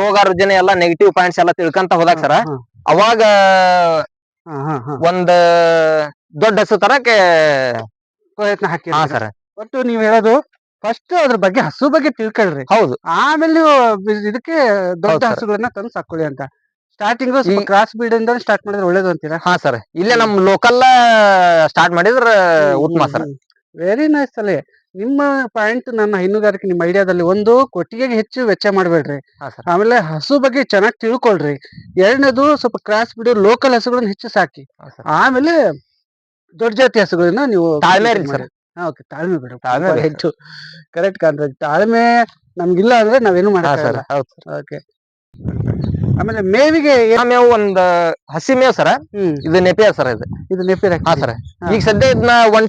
ರೋಗ ರುಜಿನ ಎಲ್ಲಾ ನೆಗೆಟಿವ್ ಪಾಯಿಂಟ್ಸ್ ಎಲ್ಲಾ ತಿಳ್ಕೊಂತ ಹೋದಾಗ ಸರ ಅವಾಗ. ಒಂದ್ ದೊಡ್ಡ ಹಸು ತರಕ್ಕೆ ಪ್ರಯತ್ನ ಹಾಕಿ ಹಾ ಸರ್. ಒಟ್ಟು ನೀವ್ ಹೇಳೋದು ಫಸ್ಟ್ ಅದ್ರ ಬಗ್ಗೆ ಹಸು ಬಗ್ಗೆ ತಿಳ್ಕೊಳ್ರಿ. ಹೌದು. ಆಮೇಲೆ ನೀವು ಬಿ- ಇದಕ್ಕೆ ದೊಡ್ಡ ಹೌದ್ sir. ಹಸುಗಳನ್ನ ತಂದು ಸಾಕೊಳ್ಳಿ ಅಂತ. ಸ್ಟಾರ್ಟಿಂಗ್ ಈ- ಕ್ರಾಸ್ ಬೀಡ್ ಇಂದ ಸ್ಟಾರ್ಟ್ ಮಾಡಿದ್ರೆ ಒಳ್ಳೇದು ಅಂತೀರಾ? ಹಾ ಸರ್. ಇಲ್ಲೇ ನಮ್ ಲೋಕಲ್ ಸ್ಟಾರ್ಟ್ ಮಾಡಿದ್ರ ಉತ್ತಮ ಸರ್. ವೆರಿ ನೈಸ್ ಅಲ್ಲಿ. ನಿಮ್ಮ ಪಾಯಿಂಟ್ ನನ್ನ ಹೈನುಗಾರಿಕೆ ನಿಮ್ಮ ಐಡಿಯಾದಲ್ಲಿ ಒಂದು ಕೊಟ್ಟಿಗೆಗೆ ಹೆಚ್ಚು ವೆಚ್ಚ ಮಾಡಬೇಡ್ರಿ. ಹಾ ಸರ್. ಆಮೇಲೆ ಹಸು ಬಗ್ಗೆ ಚೆನ್ನಾಗಿ ತಿಳ್ಕೊಳ್ರಿ. ಎರಡನೇದು ಸ್ವಲ್ಪ ಕ್ರಾಸ್ ಬಿಡು ಲೋಕಲ್ ಹಸುಗಳನ್ನ ಹೆಚ್ಚು ಸಾಕಿ. ಹಾ ಸರ್. ಆಮೇಲೆ ದೊಡ್ಡ ಜಾತಿ ಹಸುಗಳನ್ನ ನೀವು ತಾಳ್ಮೆ ಇರ್ಲಿ. ಹಾ, ತಾಳ್ಮೆ ಬೇಡ. ತಾಳ್ಮೆ. ಹೆಚ್ಚು ಕರೆಕ್ಟ್ ಕಾಣ್ತದೆ ತಾಳ್ಮೆ ನಮ್ಗಿಲ್ಲ ಅಂದ್ರೆ ನಾವೇನು ಹಾ ಮಾಡಲ್ಲ ಸರ್. ಹೌದು ಸರ್. ಓಕೆ ಆಮೇಲೆ ಮೇವಿಗೆ ಏನ್- ಮೇವು ಒಂದ್ ಹಸಿ ಮೇವ್ ಸರ? ಹ್ಮ್. ಇದು ನೆಪಿಯರ್ ಸರ್ ಇದು. ಇದು ನೆಪಿರ ಹಾ ಸರ್. ಈಗ ಸದ್ಯ ಇದನ್ನ ಒನ್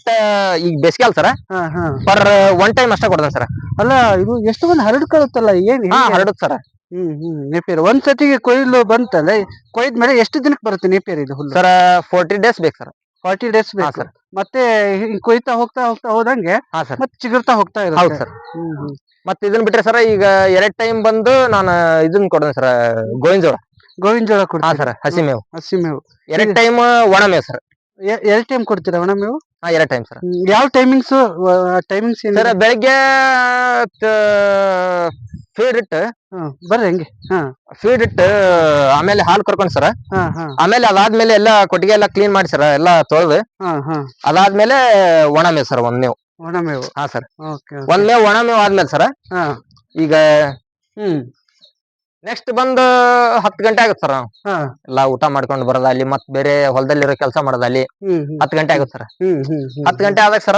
ಈಗ ಬೇಸಿಗೆ ಅಲ್ ಸರ? ಹಾ ಹಾ. ಪರ್ ಒನ್ ಟೈಮ್ ಅಷ್ಟೇ ಕೊಡ್ತಾರೆ ಸರ್. ಅಲ್ಲ ಇದು ಎಷ್ಟು ಒಂದು ಹರಡ್ಕೊಳುತ್ತಲ್ಲ ಏನ್ ಹಾ ಹೆಂಗೆ? ಹರಡುತ್ ಸರ್. ಹ್ಮ್ ಹ್ಮ್. ನೇಪಿಯರ್. ಒಂದ್ ಸತಿಗೆ ಕೊಯ್ಲು ಬಂತಲ್ಲ ಕೊಯ್ದ ಮೇಲೆ ಎಷ್ಟು ದಿನಕ್ಕೆ ಬರುತ್ತೆ ನೆಪಿಯರ್ ಇದು ಹುಲ್ಲು? ಸರ್ ಫೋರ್ಟಿ ಡೇಸ್ ಬೇಕು ಸರ್. ಫಾರ್ಟಿ ಡೇಸ್ ಹಾ ಬೇಕು. ಸರ್. ಮತ್ತೆ ಹಿಂಗ್ ಕೊಯ್ತಾ ಹೋಗ್ತಾ ಹೋಗ್ತಾ ಹೋದಂಗೆ ಹಾ ಸರ್. ಮತ್ತೆ ಚಿಗುರ್ತಾ ಹೋಗ್ತಾ ಹೌದು ಇರುತ್ತೆ ಸರ್. ಮತ್ತೆ ಹ್ಮ್. ಮತ್ ಇದನ್ ಬಿಟ್ರೆ ಸರ್ ಈಗ ಎರಡ್ ಟೈಮ್ ಬಂದು ನಾನು ಇದನ್ನ ಕೊಡೋಣ ಸರ್ ಗೋವಿನ ಜೋಳ. ಗೋವಿನ ಜೋಳ ಹಾ ಕೊಡ್ತೀರಾ? ಸರ್ ಹಸಿ ಮೇವು. ಹಸಿ ಮೇವು. ಎರಡ್ ಟೈಮ್ ಒಣ ಮೇವು ಸರ್. ಎ- ಎರಡ್ ಟೈಮ್ ಕೊಡ್ತೀರಾ ಒಣ ಮೇವು? ಹಾ ಎರಡ್ ಟೈಮ್ ಸರ್. ಹ್ಮ್, ಯಾವ ಟೈಮಿಂಗ್ಸ್ ಟೈಮಿಂಗ್ಸ್ ಸರ್ ಬೆಳಗ್ಗೆ ಫೀಡ್ ಇಟ್ಟು ಬರ್ರಿ ಹಂಗೆ. ಹಾ. ಫೀಡ್ ಇಟ್ಟು ಆಮೇಲೆ ಹಾಲು ಕರ್ಕೊಂಡ್ ಸರ್. ಹಾ ಹಾ. ಆಮೇಲೆ ಅದಾದ್ಮೇಲೆ ಎಲ್ಲಾ ಕೊಟ್ಟಿಗೆ ಎಲ್ಲಾ ಕ್ಲೀನ್ ಮಾಡಿ ಸರ್ ಎಲ್ಲಾ ತೊಳೆದು ಹಾ ಹಾ. ಅದಾದ್ಮೇಲೆ ಒಣ ಮೇವು ಸರ್ ಒಂದ್ ಮೇವು. ಒಣ ಮೇವು. ಹಾ ಸರ್. ಓಕೆ ಒಂದ್ ಮೇವು ಒಣ ಮೇವು ಆದ್ಮೇಲೆ ಸರ್ ಹಾ. ಈಗ ಹ್ಮ್. ನೆಕ್ಸ್ಟ್ ಬಂದು ಹತ್ತು ಗಂಟೆ ಆಗುತ್ತೆ ಸರ್ ಹಾ. ಎಲ್ಲಾ ಊಟ ಮಾಡ್ಕೊಂಡು ಬರೋದ ಅಲ್ಲಿ ಮತ್ ಬೇರೆ ಹೊಲದಲ್ಲಿರೋ ಕೆಲಸ ಮಾಡೋದ ಅಲ್ಲಿ ಹ್ಮ್ ಹ್ಮ್. ಹತ್ತು ಗಂಟೆ ಆಗುತ್ತೆ ಸರ್ ಹ್ಮ್ ಹ್ಮ್ ಹ್ಮ್ ಹತ್ತು ಗಂಟೆ ಆದಾಗ ಸರ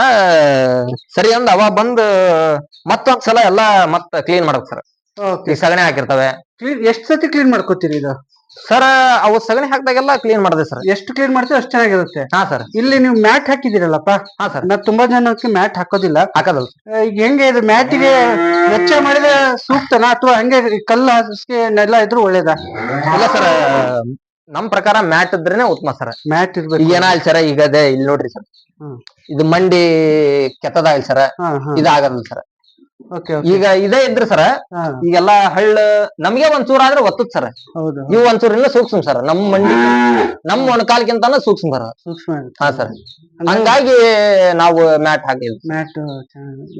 ಸರಿ ಅಂದ್ ಅವ ಬಂದು ಮತ್ತೊಂದ್ ಸಲ ಎಲ್ಲಾ ಮತ್ ಕ್ಲೀನ್ ಮಾಡ್ಬೇಕು ಸರ್ ಓಕೆ ಈ ಸಗಣಿ ಹಾಕಿರ್ತವೆ. ಕ್ಲೀನ್ ಎಷ್ಟ್ ಸತಿ ಕ್ಲೀನ್ ಮಾಡ್ಕೋತೀರಿ ಇದು ಸರ್ ಅವು ಸಗಣಿ ಹಾಕ್ದಾಗೆಲ್ಲ ಕ್ಲೀನ್ ಮಾಡಿದೆ ಸರ್ ಎಷ್ಟು ಕ್ಲೀನ್ ಮಾಡ್ತೀವಿ ಅಷ್ಟು ಚೆನ್ನಾಗಿರುತ್ತೆ. ಹಾ ಸರ್ ಇಲ್ಲಿ ನೀವು ಮ್ಯಾಟ್ ಹಾಕಿದಿರಲ್ಲಪ್ಪ ಹಾ ಸರ್ ನಾ ತುಂಬಾ ಜನಕ್ಕೆ ಮ್ಯಾಟ್ ಹಾಕೋದಿಲ್ಲ. ಹಾಕೋದಲ್ಲ. ಆ, ಈಗ ಹೆಂಗೆ ಇದು ಮ್ಯಾಟಿಗೆ ವೆಚ್ಚ ಮಾಡಿದ್ರೆ ಸೂಕ್ತನಾ? ಅಥವಾ ಹಂಗೆ ಕಲ್ಲು ಹಾಸಿಗೆ ನೆಲ ಇದ್ರು ಒಳ್ಳೇದ? ಇಲ್ಲ ಸರ್ ನಮ್ ಪ್ರಕಾರ ಮ್ಯಾಟ್ ಇದ್ರೇನೆ ಉತ್ತಮ ಸರ್ ಮ್ಯಾಟ್ ಈಗ ಇರ್ಬೇಕು ಏನ ಸರ್ ಈಗ ಅದೇ ಇಲ್ಲಿ ನೋಡ್ರಿ ಸರ್ ಹ್ಮ್. ಇದು ಮಂಡಿ ಕೆತ್ತದಾಗಲ್ ಸರ್ ಹಾ ಹಾ. ಇದಾಗಲ್ಲ ಸರ್ ಈಗ ಇದೇ ಇದ್ರಿ ಸರ್ ಈಗೆಲ್ಲ ಹಳ್ಳ ನಮ್ಗೆ ಒಂಚೂರ್ ಆದ್ರೆ ಒತ್ತದ್ ಸರ್. ಇವು ಇನ್ನೂ ಸೂಕ್ಷ್ಮ ಸರ್. ನಮ್ ಮಂಡಿ ನಮ್ ಒಣಕಾಲ್ಕಿಂತ ಸೂಕ್ಷ್ಮ ಸರ್. ಹಾ ಸರ್. ಹಂಗಾಗಿ ನಾವು ಮ್ಯಾಟ್ ಹಾಕಿದ್ವಿ. ಮ್ಯಾಟ್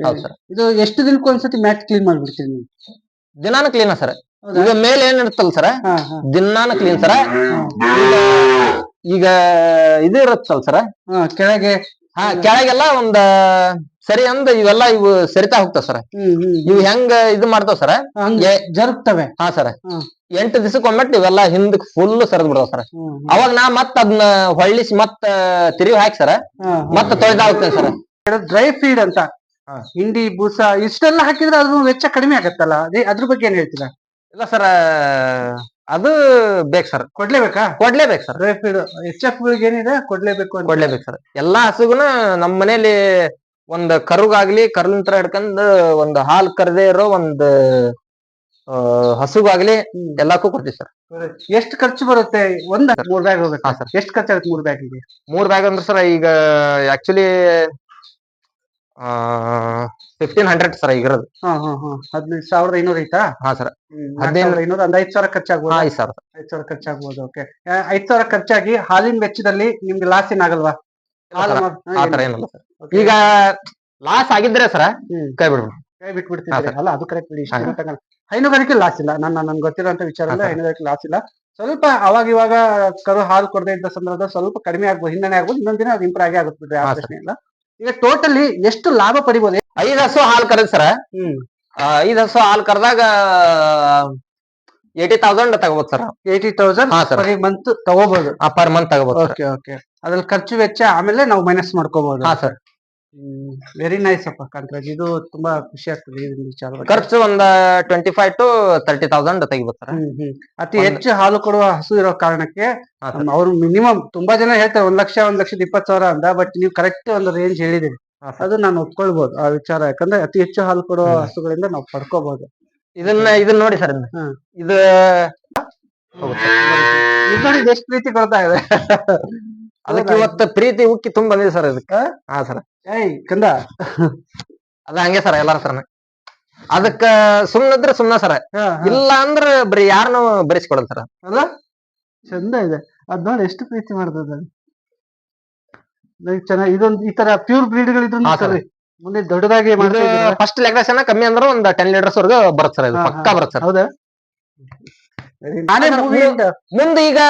ಹೌದು ಸರ್. ಇದು ಎಷ್ಟು ದಿನಕ್ಕೆ ಒಂದ್ಸತಿ ಮ್ಯಾಟ್ ಕ್ಲೀನ್ ಮಾಡ್ಬಿಡ್ತೀನಿ ದಿನಾನು ಕ್ಲೀನ್ ಸರ್? ಈಗ ಮೇಲೆ ಏನ್ ಇರುತ್ತಲ್ಲ ಸರ್ ದಿನಾನು ಕ್ಲೀನ್ ಸರ್. ಈಗ ಇದು ಇರುತ್ತಲ್ಲ ಸರ್. ಕೆಳಗೆ. ಹಾ ಕೆಳಗೆಲ್ಲ ಒಂದ್ ಸರಿ ಅಂದ ಇವೆಲ್ಲ ಇವು ಸರಿತಾ ಹೋಗ್ತಾವ ಸರ್? ಇವು ಹೆಂಗ ಇದು ಮಾಡ್ತಾವ ಸರ್? ಜರುಗ್ತವೆ. ಹಾ ಸರ್. ಎಂಟು ದಿವಸಕ್ಕೆ ಒಮ್ಮೆ ಇವೆಲ್ಲ ಹಿಂದಕ್ ಫುಲ್ ಸರದ್ ಬಿಡ್ತಾವ ಸರ್. ಅವಾಗ ನಾ ಮತ್ ಅದನ್ನ ಹೊಳ್ಳಿಸಿ ಮತ್ತ ತಿರುವಿ ಹಾಕಿ ಸರ್. ಮತ್ತ ತೊಳೆದಾ ಹೋಗ್ತೇನೆ ಸರ್. ಡ್ರೈ ಫೀಡ್ ಅಂತ. ಹಿಂಡಿ ಬೂಸ ಇಷ್ಟೆಲ್ಲ ಹಾಕಿದ್ರೆ ಅದು ವೆಚ್ಚ ಕಡಿಮೆ ಆಗತ್ತಲ್ಲ? ಅದೇ ಅದ್ರ ಬಗ್ಗೆ ಏನ್ ಹೇಳ್ತೀರಾ? ಇಲ್ಲ ಸರ್ ಅದು ಬೇಕು ಸರ್. ಕೊಡ್ಲೇಬೇಕಾ? ಕೊಡ್ಲೇಬೇಕು sir. Dry feed H F ಏನಿದೆ? ಕೊಡ್ಲೇಬೇಕು ಕೊಡ್ಲೇಬೇಕು ಸರ್. ಎಲ್ಲಾ ಹಸುಗುನ ನಮ್ ಮನೇಲಿ ಒಂದ್ ಕರುಗಾಗ್ಲಿ ಕರ್ಲಿಂತ್ರ ಹಿಡ್ಕೊಂಡ್ ಒಂದ್ ಹಾಲ್ ಕರ್ದೇ ಇರೋ ಒಂದ್ ಹಸುಗಾಗ್ಲಿ ಹ್ಮ್. ಎಲ್ಲಾಕು ಕೊಡ್ತೀವಿ ಸರ್. ಎಷ್ಟು ಖರ್ಚು ಬರುತ್ತೆ? ಒಂದ್ ಮೂರ್ ಬ್ಯಾಗ್ ಹೋಗುತ್ತೆ. ಹಾ, ಸರ್. ಎಷ್ಟು ಖರ್ಚಾಗುತ್ತೆ ಮೂರ್ ಬ್ಯಾಗಿಗೆ ಮೂರ್ ಬ್ಯಾಗ್ ಅಂದ್ರೆ ಸರ್ ಈಗ ಆಕ್ಚುಲಿ ಫಿಫ್ಟೀನ್ ಹಂಡ್ರೆಡ್ ಸರ್ ಈಗ ಇರೋದು. ಹಾ ಹಾ ಹಾ. ಹದಿನೈದು ಸಾವಿರದ ಐನೂರ ಐತಾ? ಹಾ ಸರ್. ಹದಿನೈದು ಹದಿನೈದು- ಐನೂರ ಒಂದ್ ಐದ್ ಸಾವಿರ ಖರ್ಚಾಗ್ಬೋದು? ಐದ್ ಸಾವಿರ. ಐದ್ ಸಾವಿರ ಖರ್ಚಾಗ್ಬೋದು ಓಕೆ ಐದ್ ಸಾವಿರ ಖರ್ಚಾಗಿ ಹಾಲಿನ ವೆಚ್ಚದಲ್ಲಿ ನಿಮ್ಗೆ ಲಾಸ್ ಏನಾಗಲ್ವಾ? ಹಾಲು ಮಾರ್- ಹಾ, ಆ ತರ? ಏನಿಲ್ಲ ಸರ್. ಈಗ ಲಾಸ್ ಆಗಿದ್ರೆ ಸರ. ಕೈ ಬಿಡ್ಬಿಡು. ಕೈ ಬಿಟ್ಬಿಡ್ತೀನಿ ಬಿಟ್ಬಿಡ್ತಿದ್ರೆ ಅಲ್ಲ ಅದು ಕರೆಕ್ಟ್ ಬಿಡಿ ಇಷ್ಟು ಹೈನುಗಾರಿಕೆ ಲಾಸ್ ಇಲ್ಲ. ನನ್ನ ನನ್ಗೆ ಗೊತ್ತಿರೋಂತ ವಿಚಾರ ಅಂದ್ರೆ ಹೈನುಗಾರಿಕೆ ಲಾಸ್ ಇಲ್ಲ. ಸ್ವಲ್ಪ ಅವಾಗ ಇವಾಗ ಕರು ಹಾಲು ಕೊಡದೆ ಇದ್ದ ಸಂದರ್ಭದಲ್ಲಿ ಸ್ವಲ್ಪ ಕಡಿಮೆ ಆಗ್ಬೋದು ಹಿನ್ನೆಲೆ ಆಗ್ಬೋದು ಇನ್ನೊಂದ್ ದಿನ ಅದು ಇಂಪ್ರೂವ್ ಆಗಿ ಆಗುತ್ತೆ ಬಿಡ್ರಿ ಆ ಪ್ರಶ್ನೆ ಇಲ್ಲ. ಈಗ ಟೋಟಲಿ ಎಷ್ಟು ಲಾಭ ಪಡಿಬೋದು? ಐದು ಹಸು ಹಾಲ್ ಕರೆದ್ ಸರ. ಹ್ಮ್. ಐದ್ ಹಸು ಹಾಲ್ ಕರೆದಾಗ ಏಟಿ ತೌಸಂಡ್ ತಗೋಬಹುದು sir. Eighty thousand. Per month ತಗೋಬಹುದು ಪರ್ ಮಂತ್ ತಗೋಬಹುದು ಓಕೆ ಓಕೆ. ಅದ್ರಲ್ಲಿ ಖರ್ಚು ವೆಚ್ಚ ಆಮೇಲೆ ನಾವು ಮೈನಸ್ ಮಾಡ್ಕೋಬಹುದು ಹಾ ಸರ್. ವೆರಿ ನೈಸ್ ಅಪ್ಪ ಕಾಂತರಾಜ್. ಇದು ತುಂಬಾ ಖುಷಿ ಆಗ್ತದೆ ಈ ಒಂದು ವಿಚಾರ. ಖರ್ಚು ಒಂದ twenty five to thirty thousand ಹ್ಮ್, ಹ್ಮ್. ಅತಿ ಹೆಚ್ಚು ಹಾಲು ಕೊಡುವ ಹಸು ಇರೋ ಕಾರಣಕ್ಕೆ ಅವ್ರು ಮಿನಿಮಮ್ ತುಂಬಾ ಜನ ಹೇಳ್ತಾರೆ ಒಂದ್ ಲಕ್ಷ ಒಂದ್ ಲಕ್ಷದ ಇಪ್ಪತ್ತು ಸಾವಿರ ಅಂತ ಬಟ್ ನೀವು ಕರೆಕ್ಟ್ ಒಂದು ರೇಂಜ್ ಹೇಳಿದಿರಿ. ಅದು ನಾನು ಒಪ್ಕೊಳ್ಬಹುದು ಆ ವಿಚಾರ. ಯಾಕಂದ್ರೆ ಅತಿ ಹೆಚ್ಚು ಹಾಲು ಕೊಡುವ ಹಸುಗಳಿಂದ ನಾವು ಪಡ್ಕೋಬಹುದು ಇದನ್ನ ಇದನ್ನ ನೋಡಿ ಸರ್ ಇದನ್ನ. ಇದು ಇದು ನೋಡಿ ಎಷ್ಟು ಪ್ರೀತಿ ಕೊಡ್ತಾ ಇದೆ? ಅದಕ್ಕೆ ಇವತ್ತು ಪ್ರೀತಿ ಉಕ್ಕಿ ತುಂಬ ಬಂದಿದೆ ಸರ್ ಇದಕ್ಕೆ. ಹಾ? ಸರ್ ಏಯ್ ಕಂದ. ಅದ ಹಂಗೆ ಸರ ಎಲ್ಲಾರ ಸರ್ ಅದಕ್ಕ ಸುಮ್ನದ್ರ ಸುಮ್ನ ಸರ. ಇಲ್ಲ ಅಂದ್ರ ಬರೀ ಯಾರನ್ನು ಬರೆಸ್ಕೊಡಲ್ ಸರ ಅಲ್ಲ ಚಂದ ಇದೆ. ಅದ್ ನೋಡಿ ಎಷ್ಟು ಪ್ರೀತಿ ಮಾಡ್ತದ ಚೆನ್ನಾಗಿ ಇದೊಂದು ಈ ತರ ಪ್ಯೂರ್ ಬ್ರೀಡ್ಗಳಿದ್ರು ಹಾ, ಸರಿ ಮುಂದೆ ದೊಡ್ಡದಾಗಿ ಮಾಡ್ತಾ ಇದ್ದೀರಲ್ಲ? ಫಸ್ಟ್ ಕಮ್ಮಿ ಅಂದ್ರೆ ಒಂದ್ ಟೆನ್ ಲೀಟರ್ಸ್ ವರ್ಗ ಬರುತ್ತೆ ಸರ್ ಇದು. ಪಕ್ಕಾ. ಬರುತ್ತೆ ಸರ್ ಹೌದಾ? ನಾನೇ ಮುಂದೆ ಈಗ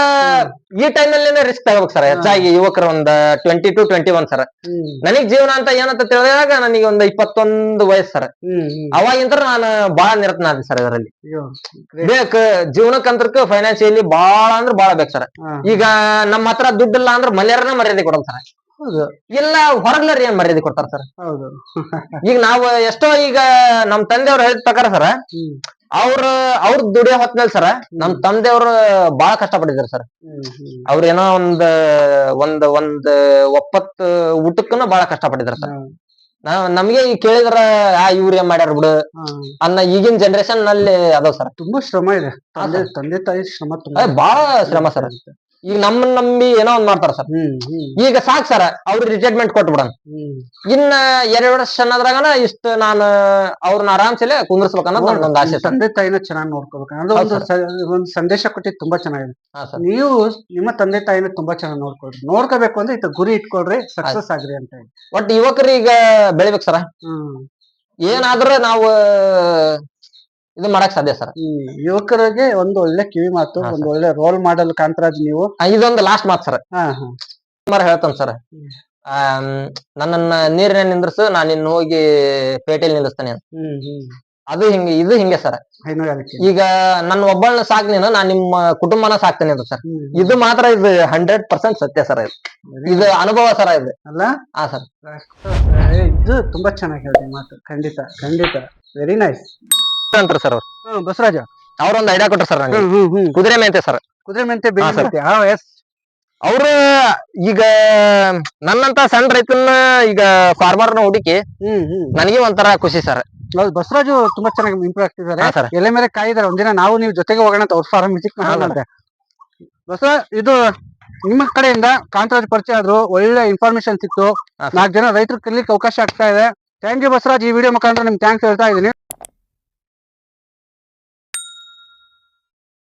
ಈ ಟೈಮ್ ಅಲ್ಲಿ ರಿಸ್ಕ್ ತಗೋಬೇಕು ಸರ್ ಹೆಚ್ಚಾಗಿ ಯುವಕರು ಒಂದ್ twenty to twenty one sir ನನಗ್ ಜೀವನ ಅಂತ ಏನಂತ ತಿಳಿದಾಗ ನನಗೆ ಒಂದ್ ಇಪ್ಪತ್ತೊಂದು ವಯಸ್ಸು ಸರ್ ಅವಾಗಿಂತ ನಾನು ಬಾಳ ನಿರತನಾದೆ ಸರ್ ಇದರಲ್ಲಿ. ಬೇಕ್ ಜೀವನಕ್ಕಂತರ್ಕ ಫೈನಾನ್ಸಿಯಲಿ ಬಾಳ ಅಂದ್ರ ಬಾಳ ಬೇಕು ಸರ್ ಈಗ ನಮ್ಮ ಹತ್ರ ದುಡ್ಡು ಇಲ್ಲ ಅಂದ್ರ ಮನೆಯವ್ರನ್ನ ಮರ್ಯಾದೆ ಕೊಡಲ್ಲ ಸರ್ ಇಲ್ಲ ಹೊರಗ್ಲರ್ ಏನ್ ಮರ್ಯಾದೆ ಕೊಡ್ತಾರ ಸರ್ ಈಗ ನಾವು ಎಷ್ಟೋ ಈಗ ನಮ್ ತಂದೆಯವ್ರು ಹೇಳಿದ ಪ್ರಕಾರ ಸರ್. ಅವ್ರ ಅವ್ರ ದುಡಿಯೋ ಹೊತ್ನಲ್ಲಿ ಸರ್ ನಮ್ ತಂದೆಯವ್ರು ಬಾಳ ಕಷ್ಟ ಪಡಿದ್ರ ಸರ್. ಅವ್ರ ಏನೋ ಒಂದ್ ಒಂದ್ ಒಂದ್ ಒಪ್ಪತ್ ಊಟಕ್ಕನ ಬಾಳ ಕಷ್ಟ ಪಡಿದ್ರ ಸರ್ ನಾ ನಮ್ಗೆ ಈಗ ಕೇಳಿದ್ರ ಆ ಇವ್ರ ಏನ್ ಮಾಡ್ಯಾರ ಬಿಡು. ಅನ್ನ ಈಗಿನ ಜನರೇಷನ್ನಲ್ಲಿ ಅದಾವ ಸರ್. ತುಂಬಾ ಶ್ರಮ ಇದೆ. ತಂದೆ ತಂದೆ ತಾಯಿ ಶ್ರಮ ತುಂಬಾ ಬಹಳ ಬಾಳ ಶ್ರಮ ಸರ್. ಈಗ ನಮ್ಮನ್ನ ನಂಬಿ ಏನೋ ಒಂದ್ ಮಾಡ್ತಾರ ಸರ್. ಈಗ ಸಾಕ್ ಸರ್ ಅವ್ರಿಗೆ ರಿಟೈರ್ಮೆಂಟ್ ಕೊಟ್ಟು ಹ್ಮ್. ಇನ್ನ ಎರಡು ವರ್ಷ ಅನ್ನೋದ್ರಾಗನ ಇಷ್ಟ ನಾನು ಅವ್ರನ್ನ ಆರಾಮ್ಸಲೆ ಕುಂದ್ರಸ್ಬೇಕನ್ನೋದು ನನ್ನ ಆಸೆ ಸರ್. ತಂದೆ ತಾಯಿನ ಚೆನ್ನಾಗಿ ನೋಡ್ಕೋಬೇಕು. ಒಂದು ಸಂದೇಶ ಕೊಟ್ಟಿದ್ದು ತುಂಬಾ ಚೆನ್ನಾಗಿದೆ. ನೀವು ನಿಮ್ಮ ತಂದೆ ತಾಯಿನ ತುಂಬಾ ಚೆನ್ನಾಗಿ ನೋಡ್ಕೊಳ್ರಿ. ನೋಡ್ಕೋಬೇಕು ಅಂದ್ರೆ ಇತ್ತ ಗುರಿ ಇಟ್ಕೊಳ್ರಿ ಸಕ್ಸಸ್ ಆಗ್ರಿ ಅಂತ ಹೇಳಿ. ಒಟ್ ಯುವಕರು ಈಗ ಬೆಳಿಬೇಕು ಸರ್. ಹ್ಮ್. ಏನಾದ್ರೂ ನಾವು ಇದು ಮಾಡಕ್ ಸಾಧ್ಯ ಸರ್. ಯುವಕರಿಗೆ ಒಂದು ಒಳ್ಳೆ ಕಿವಿ ಮಾತು ಒಂದು ಒಳ್ಳೆ ರೋಲ್ ಮಾಡೆಲ್ ಕಾಂತರಾಜ್ ನೀವು. ಇದೊಂದು ಲಾಸ್ಟ್ ಮಾತು ಸರ್. ಹಾ ಹಾ. ಸುಮಾರು ಹೇಳ್ತಾನೆ ಸರ್. ನನ್ನ ನನ್ನನ್ನ ನೀರಿನ ನಿಂದ್ರಸು ನಾನು ಇನ್ನು ಹೋಗಿ ಪೇಟೆಯಲ್ಲಿ ಹ್ಮ್ ಅದು ಹಿಂಗೆ ಇದು ಹಿಂಗೆ ಸರ್. ಈಗ ನನ್ನ ಒಬ್ಬಳನ್ನ ಸಾಕ್ ನೀನು ನಾನು ನಿಮ್ಮ ಕುಟುಂಬನ ಸಾಕ್ತೇನೆ ಅಂತ ಸರ್. ಇದು ಮಾತ್ರ ಇದು ಹಂಡ್ರೆಡ್ ಪರ್ಸೆಂಟ್ ಸತ್ಯ ಸರ್ ಇದು. ಇದು ಅನುಭವ ಸರ್ ಇದು. ಅಲ್ಲ? ಹಾ ಸರ್. ಇದು ತುಂಬಾ ಚೆನ್ನಾಗಿ ಹೇಳಿದೆ ಮಾತು. ಖಂಡಿತ ಖಂಡಿತ. ವೆರಿ ನೈಸ್ ಅಂತಾರೆ ಸರ್ ಅವ್ರು. ಬಸವರಾಜ. ಅವ್ರೊಂದು ಐಡಿಯಾ ಕೊಟ್ಟರು ಸರ್ ನಂಗೆ. ಹ್ಮ್ ಹ್ಮ್ ಹ್ಮ್. ಕುದುರೆ ಮೇಂತೆ ಸರ್ ಕುದುರೆ ಮೆಂತೆ ಹಾ, sir. ಮೆಂತೆ. ಹಾ ಎಸ್ ಅವ್ರು ಈಗ ನನ್ನಂತ ಸಣ್ಣ ರೈತನ ಈಗ ಫಾರ್ಮರ್ನ ಹುಡುಕಿ ಹ್ಮ್ ಹ್ಮ್. ನನಗೆ ಒಂಥರ ಖುಷಿ ಸರ್ ಹೌದು ಬಸವರಾಜು ತುಂಬಾ ಚೆನ್ನಾಗಿ ಇಂಪ್ರೂವ್ ಆಗ್ತಿದ್ದಾರೆ. ಹಾ ಸರ್ ಎಲೆ ಮೇಲೆ ಕಾಯಿದಾರೆ. ಒಂದಿನ ನಾವು ನೀವು ಜೊತೆಗೆ ಹೋಗೋಣ ಅಂತ ಅವ್ರ ಫಾರ್ಮ್ ವಿಸಿಟ್ ಬಸವ ಇದು ನಿಮ್ಮ ಕಡೆಯಿಂದ ಕಾಂತರಾಜ್ ಪರಿಚಯ ಆದ್ರು ಒಳ್ಳೆ ಇನ್ಫಾರ್ಮೇಶನ್ ಸಿಕ್ತು. ಹಾ, sir. ನಾಲ್ಕು ಜನ ರೈತರು ಕಲಿಲಿಕ್ಕೆ ಅವಕಾಶ ಆಗ್ತಾ ಇದೆ. Thank you Basavaraj. ಈ ವಿಡಿಯೋ ಮುಖಾಂತರ ನಿಮ್ಗೆ ಥ್ಯಾಂಕ್ಸ್ ಹೇಳ್ತಾ ಇದ್ದೀನಿ.